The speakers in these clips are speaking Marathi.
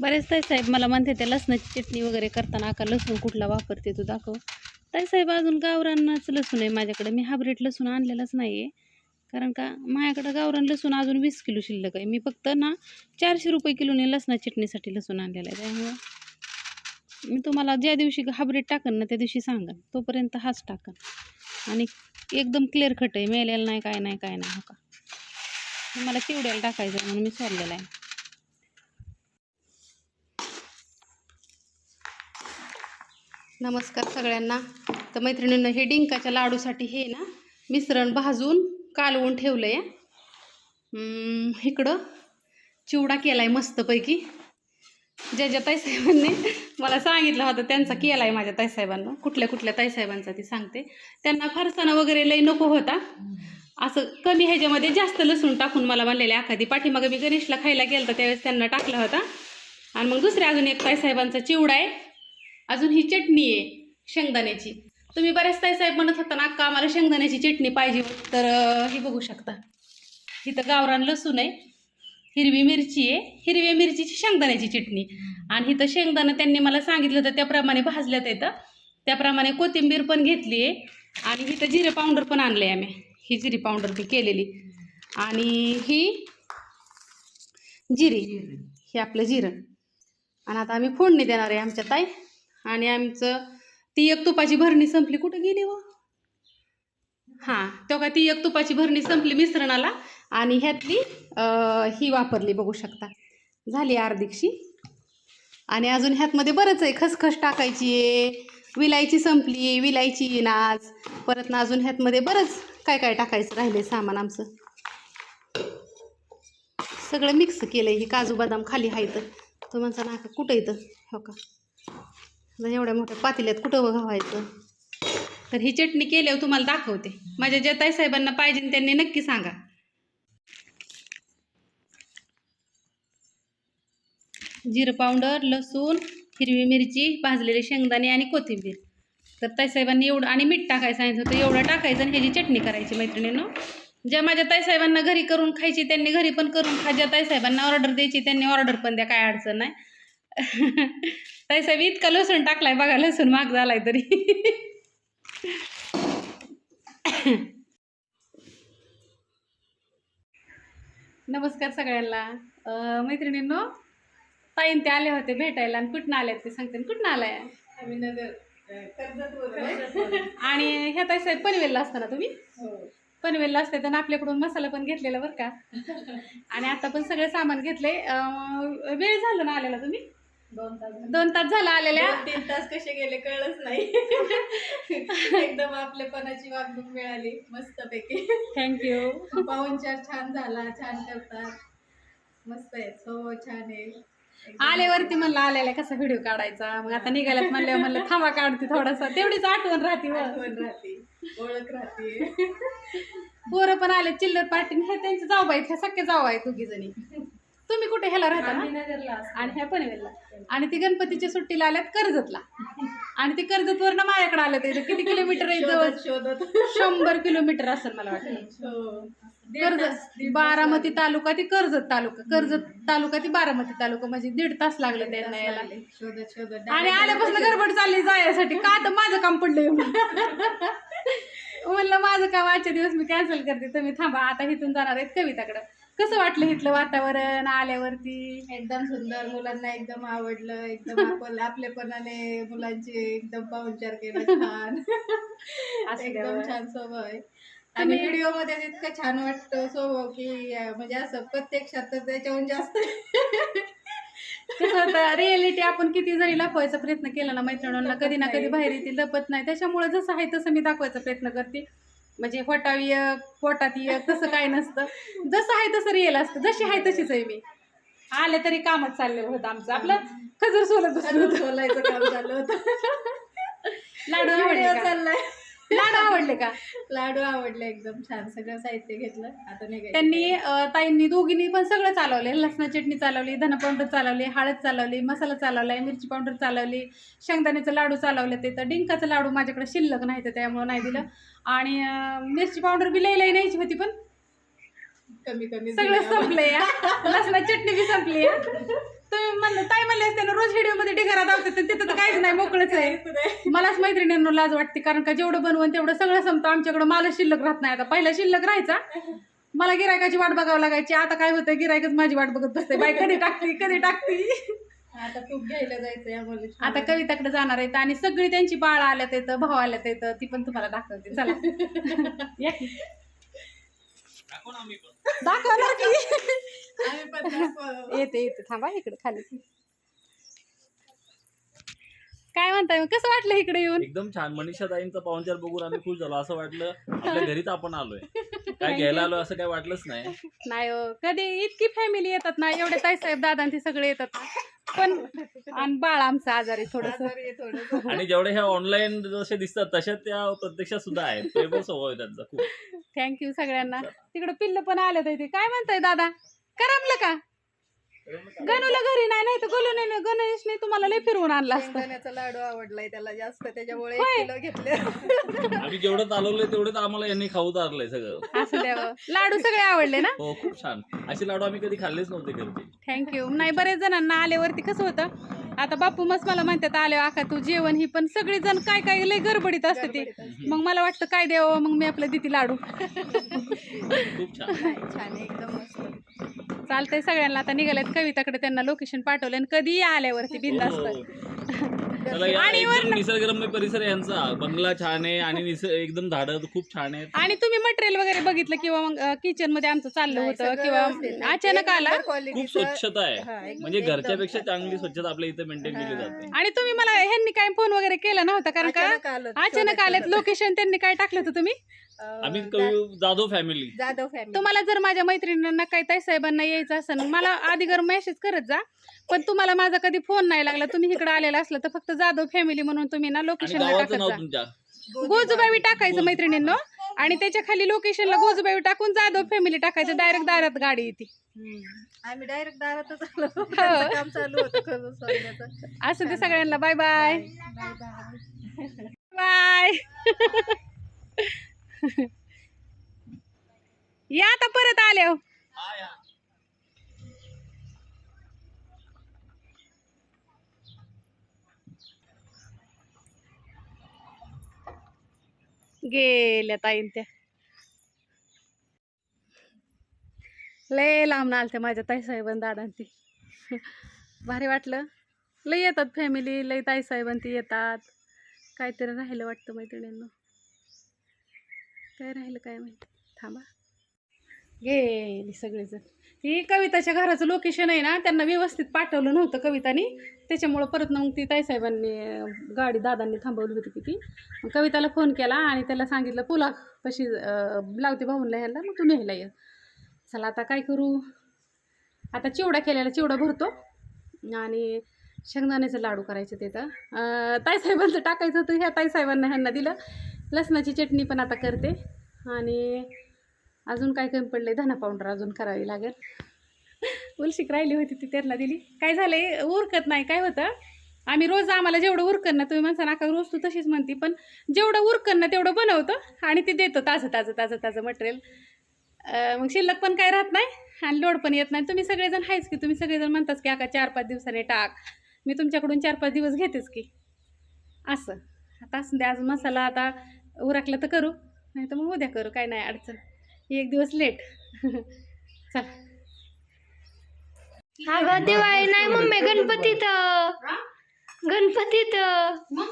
बरेच ताई साहेब मला म्हणते ते लसणाची चटणी वगैरे करताना का लसूण कुठला वापरते तू दाखव. ताई साहेब अजून गावरानच लसूण आहे माझ्याकडे. मी हायब्रिड लसूण आणलेलाच नाही आहे कारण का माझ्याकडं गावरान लसूण अजून वीस किलो शिल्लक आहे. मी फक्त ना चारशे रुपये किलोने लसणा चटणीसाठी लसूण आणलेला आहे. त्यामुळं मी तुम्हाला ज्या दिवशी हायब्रिड टाकन ना त्या दिवशी सांगा तोपर्यंत हाच टाकन. आणि एकदम क्लिअर खट आहे. मेलेलं नाही काय नाही काय नाही हो का? मला चिवड्याला टाकायचं म्हणून मी सोडलेलं आहे. नमस्कार सगळ्यांना. तर मैत्रिणींना हे डिंकाच्या लाडूसाठी हे ना मिश्रण भाजून कालवून ठेवलं आहे इकडं चिवडा केला आहे मस्तपैकी. ज्या ज्या ताईसाहेबांनी मला सांगितलं होतं त्यांचा केला आहे माझ्या ताईसाहेबांना. कुठल्या कुठल्या ताईसाहेबांचा ती सांगते. त्यांना फरसाणा वगैरे लई नको होता. असं कमी ह्याच्यामध्ये जास्त लसूण टाकून मला म्हणलेले एखादी पाठीमागं मी गणेशला खायला गेलं तर त्यावेळेस त्यांना टाकला होता. आणि मग दुसऱ्या अजून एक ताईसाहेबांचा चिवडा आहे. अजून ही चटणी आहे शेंगदाण्याची. तुम्ही बऱ्याच ताईसाहेब म्हणत होता ना अक्का आम्हाला शेंगदाण्याची चटणी पाहिजे. तर हे ही बघू शकता. इथं गावरान लसूण आहे हिरवी मिरची आहे हिरव्या मिरचीची शेंगदाण्याची चटणी. आणि इथं शेंगदाणं त्यांनी मला सांगितलं होतं त्याप्रमाणे भाजल्यात येतं त्याप्रमाणे कोथिंबीर पण घेतली आहे. आणि इथं जिरे पावडर पण आणलं आहे आम्ही. ही जिरी पावडर मी केलेली. आणि ही जिरी हे आपलं जिरं. आणि आता आम्ही फोडणी देणार आहे आमच्या ताई. आणि आमचं ती एक तुपाची भरणी संपली. कुठं गेली व? हां तेव्हा ती एक तुपाची भरणी संपली मिश्रणाला आणि ह्यातली ही वापरली बघू शकता. झाली अर्धिकशी. आणि अजून ह्यातमध्ये बरंच आहे खसखस टाकायची आहे विलायची संपली विलायची येईन आज. परत ना अजून ह्यातमध्ये बरंच काय काय टाकायचं राहिले सामान आमचं. सगळं मिक्स केलं आहे ही काजू बदाम खाली आहे तर तो म्हणता ना का कुठं येतं हो का? एवढ्या मोठ्या पातेल्यात कुठं घावायचं तर ही चटणी केल्यावर तुम्हाला दाखवते. माझ्या ज्या ताईसाहेबांना पाहिजे त्यांनी नक्की सांगा. जिरं पावडर लसूण हिरवी मिरची भाजलेले शेंगदाणे आणि कोथिंबीर. तर ताईसाहेबांनी एवढं आणि मीठ टाकायचं सांगितलं होतं. एवढं टाकायचं आणि ह्याची चटणी करायची मैत्रिणीनं. ज्या माझ्या ताईसाहेबांना घरी करून खायची त्यांनी घरी पण करून खा. ज्या ताईसाहेबांना ऑर्डर द्यायची त्यांनी ऑर्डर पण द्या. काय अडचण नाही. ताईसाहेब इतका लसूण टाकलाय बघा लसूण महाग झालाय तरी. नमस्कार सगळ्यांना. मैत्रिणींनो ताईन ते आले होते भेटायला आणि कुठनं आले ते सांगते कुठनं आलाय? आणि ह्या ताई साहेब पनवेलला असताना तुम्ही? हो. पनवेलला असते तर आपल्याकडून मसाला पण घेतलेला बरं का? आणि आता पण सगळे सामान घेतले अं, वेळ झाला ना आलेला तुम्ही? दोन तास दोन तास झाला आलेल्या? तीन तास कसे गेले कळलंच नाही. एकदम आपलेपणाची वागणूक मिळाली मस्तपैकी. थँक्यू पाहुणचार छान झाला छान करतात. मस्त आहे हो छान आहे. आल्यावरती म्हणलं आलेला कसा व्हिडिओ काढायचा? मग आता निघाल्यात म्हणल्यावर म्हणलं थांबा काढते थोडासा. तेवढीच आठवण राहते आठवण राहते. ओळख राहते. पोरं पण आले चिल्लर पार्टी. हे त्यांचे जाऊ बाई सख्या जाऊ आहे दोघी जणी तुम्ही कुठे ह्याला राहता ना? आणि ह्या पनवेलला. आणि ती गणपतीच्या सुट्टीला आल्यात कर्जतला. आणि ते कर्जतवरनं माझ्याकडे आलं ते. किती किलोमीटर आहे जवळ शोधत शंभर किलोमीटर असेल मला वाटतं. हो. कर्जत बारामती तालुका ती कर्जत तालुका. कर्जत तालुका ती बारामती तालुका. म्हणजे दीड तास लागलं त्यांना यायला. आणि आल्यापासून गडबड चालली जायसाठी. का तर माझं काम पडलंय म्हणलं माझं काम आजच्या दिवस मी कॅन्सल करते. तुम्ही थांबा. आता इथून जाणार आहेत कविताकडं. कसं वाटलं इथलं वातावरण आल्यावरती? एकदम सुंदर. मुलांना एकदम आवडलं. एकदम आपण आपलेपणाने मुलांची एकदम पाहुणचार केला. छान. एकदम. छान स्वभाव आहे. आणि व्हिडिओमध्ये इतकं छान वाटतं स्वभाव की अं, म्हणजे असं प्रत्यक्षात तर त्याच्याहून जास्त. कसं होतं रिअलिटी आपण किती जरी लपवायचा प्रयत्न केला ना मैत्रिणींना कधी ना कधी बाहेर येते लपत नाही. त्याच्यामुळे जसं आहे तसं मी दाखवायचा प्रयत्न करते. म्हणजे पोटावी एक पोटात एक तसं काय नसतं. जसं आहे तसं रिअल असतं. जशी आहे तशीच आहे मी. आले तरी कामच चाललं होतं आमचं. आपलं खजूर सोलत बसलं होतं. बोलायचं काम झालं होतं. लाडू आवडले का? चाललाय. लाडू आवडले का? लाडू आवडले एकदम छान सगळं साहित्य घेतलं. आता निघायचं त्यांनी ताईंनी दोघींनी पण सगळं चालवले लसणा चटणी चालवली धना पावडर चालवली हळद चालवली मसाला चालवलाय मिरची पावडर चालवली शेंगदाण्याचं लाडू चालवले ते. तर डिंकाचं लाडू माझ्याकडे शिल्लक नाही तर त्यामुळे नाही दिलं. आणि मिरची पावडर बी लई न्यायची होती पण कमी कमी सगळं. संपलंय लसणा चटणी बी संपली तुम्ही म्हणलं ताई म्हणले असते ना रोज व्हिडिओमध्ये ढिगारा आणि तिथं तर काहीच नाही मोकळच आहे. मलाच मैत्रिणींना लाज वाटते कारण का जेवढं बनवून तेवढं सगळं संपतं. आमच्याकडे मालच शिल्लक राहत नाही आता. पहिला शिल्लक राहायचा. मला गिरायकाची वाट बघावं लागायची. आता काय होतं गिरायकच माझी वाट बघत बसते. बाई कधी टाकती कधी टाकती? आता घ्यायला आम्हाला. आता कविताकडे जाणार आहेत आणि सगळी त्यांची बाळ आल्यात येतं भाऊ आल्यात येतं. ती पण तुम्हाला दाखवते. चला. दाखवणार की. आम्ही पण दाखव- येते येते. थांबा इकडे खाली. काय म्हणताय कसं वाटलं इकडे येऊन? एकदम छान. मनीषा ताईंचा पाहुणचार बघून आम्ही खुश झालो. असं वाटलं आपल्या घरीच आपण आलोय. काय घ्यायला आलोय असं काय वाटलंच नाही. नाही हो. कधी इतकी फॅमिली येतात ना एवढे ताईसाहेब दादा आणि ते सगळे येतात ना. पण आणि बाळ आमचं आजारी थोडस. आजारी आहे थोडंसं. आणि जेवढे ह्या ऑनलाईन जसे दिसतात तशा त्या प्रत्यक्षात सुद्धा आहेत. ते पण स्वभाव आहे त्यांचा खूप. थँक्यू सगळ्यांना. तिकडे पिल्ल पण आले ते काय म्हणताय दादा? करमलं का? गणूला घरी नाही नाही तर गणू गणेशने तुम्हाला लय फिरवून आणला असतं. शेंगदाण्याचा लाडू आवडलाय त्याला जास्त त्याच्यामुळे होय. एक किलो घेतले. आम्ही जेवढं चालवलंय तेवढं तर आम्हाला यांनी खाऊ तारलंय सगळं. असं द्यावं लाडू सगळे आवडले ना? हो खूप छान. असे लाडू आम्ही कधी खाल्लेच नव्हते घरचे. थँक्यू नाही बरेच जणांना आल्यावरती कसं होतं आता बापू मस्त मला म्हणतात आले आका तू जेवण ही पण सगळी जण काय काय लय गडबडीत असते ती. मग मला वाटतं काय द्यावं मग मी आपलं देते लाडू. खूप छान. छान एकदम मस्त. चालतंय सगळ्यांना. आता निघालेत कविताकडे त्यांना लोकेशन पाठवलं आणि कधी आल्यावरती बिंदास्त हो. या आणि एकदम वरनं- निसर्गरम्य परिसर आहे यांचा. बंगला छान आहे आणि एकदम झाडं खूप छान आहेत. आणि तुम्ही मटेरियल वगैरे बघितलं किंवा मग किचनमध्ये आमचं चाललं होतं किंवा आहे. अचानक आला? खूप स्वच्छता आहे. एकदम- म्हणजे घरच्यापेक्षा छान. चांगली स्वच्छता आपल्या इथे मेंटेन केली जाते. आणि तुम्ही मला ह्यांनी काय फोन वगैरे केला नव्हता? कारण का अचानक आलेत. लोकेशन त्यांनी काय टाकलं होतं तुम्ही? आम्ही कवी जाधव फॅमिली जाधव फॅमिली तुम्हाला जर माझ्या मैत्रिणींना काही ताई साहेबांना यायचं असेल मला आधी घर मेसेज करत जा. पण तुम्हाला माझा कधी फोन नाही लागला तुम्ही इकडे आलेला असला तर फक्त जाधव फॅमिली म्हणून तुम्ही ना आणि लोकेशन गावाचं टाकत नाव जा. तुमच्या. टाकायचं मैत्रिणींनो. आणि त्याच्याखाली लोकेशनला गोजूबाई टाकून जाधव फॅमिली टाकायचं डायरेक्ट दारात गाडी येते. आम्ही डायरेक्ट दारातच आलो. हो. काम चालू होतं असं ते सगळ्यांना. Bye bye bye bye bye या आता परत आले हो. गेल्या ताईन त्या. लय लांब आलत्या माझ्या ताईसाहेबां दादांची भारी वाटलं. लय येतात फॅमिली लय ताईसाहेबांती येतात. काहीतरी राहिलं वाटतं मैत्रिणींना. काय राहिलं काय माहिती? थांबा. गेली सगळेजण. ही कविताच्या घराचं लोकेशन आहे ना त्यांना व्यवस्थित पाठवलं नव्हतं कवितानी. त्याच्यामुळं परत मग ती ताईसाहेबांनी गाडी दादांनी थांबवली होती ती. मग कविताला फोन केला आणि त्याला सांगितलं पुला कशी लावते भाऊनला ह्याला मग तू न्यायला ये. चला आता काय करू? आता चिवडा केलेला चिवडा भरतो. आणि शेंगदाण्याचं लाडू करायचं ते तर. ताईसाहेबांचं टाकायचं होतं ह्या ताईसाहेबांना ह्यांना दिलं. लसणाची चटणी पण आता करते. आणि अजून काय कमी पडलं आहे धना पावडर अजून करावी लागेल. उलशीक राहिली होती ती त्यांना दिली. काय झालं आहे उरकत नाही. काय होतं? आम्ही रोज आम्हाला जेवढं उरकन ना तुम्ही म्हणता नाका रोज तू तशीच म्हणती. पण जेवढं उरकन ना तेवढं बनवतो आणि ते देतो ताजं ताजं ताजं ताजं मटेरियल मग शिल्लक पण काय राहत नाही आणि लोड पण येत नाही. तुम्ही सगळेजण आहेच की तुम्ही सगळेजण म्हणताच की आका चार पाच दिवसाने टाक. मी तुमच्याकडून चार पाच दिवस घेतेच की. असं. आता असं द्या आज मसाला आता उरकला तर करू नाही तर मग उद्या करू काय नाही अडचण. एक दिवस लेट चल. अगं दिवाळी नाही मम्मी गणपतीत गणपतीत मग?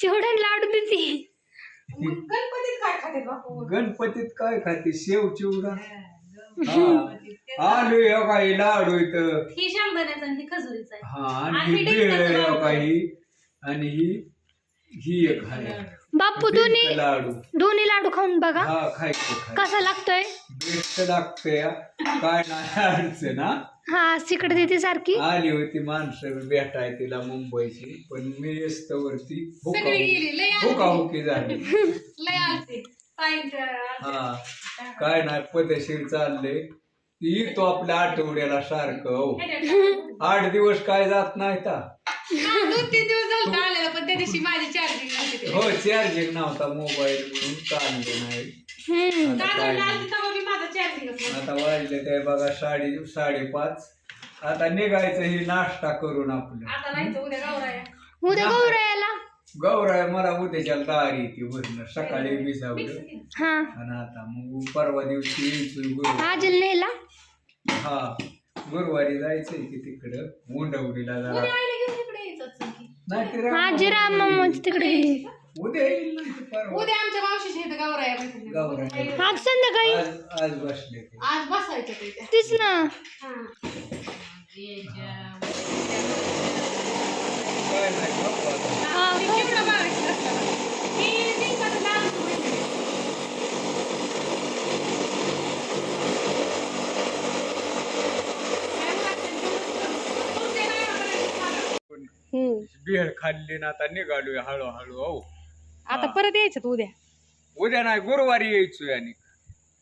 चिवडा लाडू देते. गणपतीत काय खाते बापू? गणपतीत काय खाते? शेव चिवडा? हा आलू हो काही लाडू इथं ही आणि ही खजुरीचं हा आणि आणि हे भेळ. काही आणि ही ही एक आहे बापू दोन्ही लाडू. दोन्ही लाडू खाऊन बघा. हा खायचं कसा लागतोय? बेस्ट लागतंय काय नाही अडचण हा. हा तिकडे देते सारखी. आली होती माणसं भेटाय तिला मुंबईची. पण मी वरती सगळी गेली लय. हुकाहुकी झाली. लय आलती ताईंच्या हा. काय नाही पदशीर चालले येतो आपल्या आठवड्याला सारखं हो. आठ दिवस काय जात नाही का दोन तीन दिवस झालं आलेला पण त्या दिवशी माझी चार्जिंग नव्हती हो चार्जिंग नव्हता मोबाईल म्हणून चालले नाही. हम्म. आता काय चार्जिंग नाही. आलती तेव्हा मी माझा चार्जिंग आता वाजले काय बघा साडे साडेपाच. आता निघायचं ही नाश्ता करून आपलं. आता उद्या गावराया उद्या गौरायाला? गौराय मला उद्याच्या दारी येते भरणं. सकाळी भिजावलं हा. आणि आता मग परवा दिवशी यायचं गुरुवारी. आजल नेला हा. गुरुवारी जायचंय की तिकडं. उंडवडीला जरा. नाही ते राम- आजी राम मामाची तिकडे गेली. उद्या येईल ना ते परवा. उद्या आमच्या मावशीच्या इथं गावराया आज संध्याकाळी? आज आज बसले ते आज बसायचं ते त्या. तीच ना. हा. काय नाही. हा, हो. केवढं बारीक असतं. मी दिवसाचं लहान होते. काय लागतं तेवढंच. तुमचे नाही वगैरे. भेळ खाल्ली ना आता निघालोय हळूहळू हो आता परत यायचं उद्या? उद्या नाही गुरुवारी यायचोय आणि.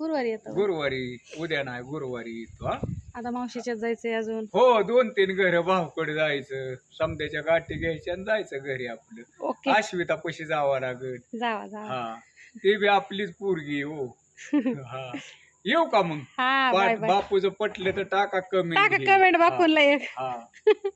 गुरुवारी येतो. गुरुवारी उद्या नाही गुरुवारी येतो हा. आता मावशीच्यात जायचंय अजून. हो दोन तीन घर भावकडे जायचं समद्याच्या गाठी घ्यायच्या आणि जायचं घरी आपलं. ओके. आश्विता पशी जावं लागत जावा जावा. हा ते बी आपलीच पोरगी हो. हा. येऊ का मग? हा बाय बापूचं पटलं तर टाका कमी टाका कमेंट बापूनला एक. हा.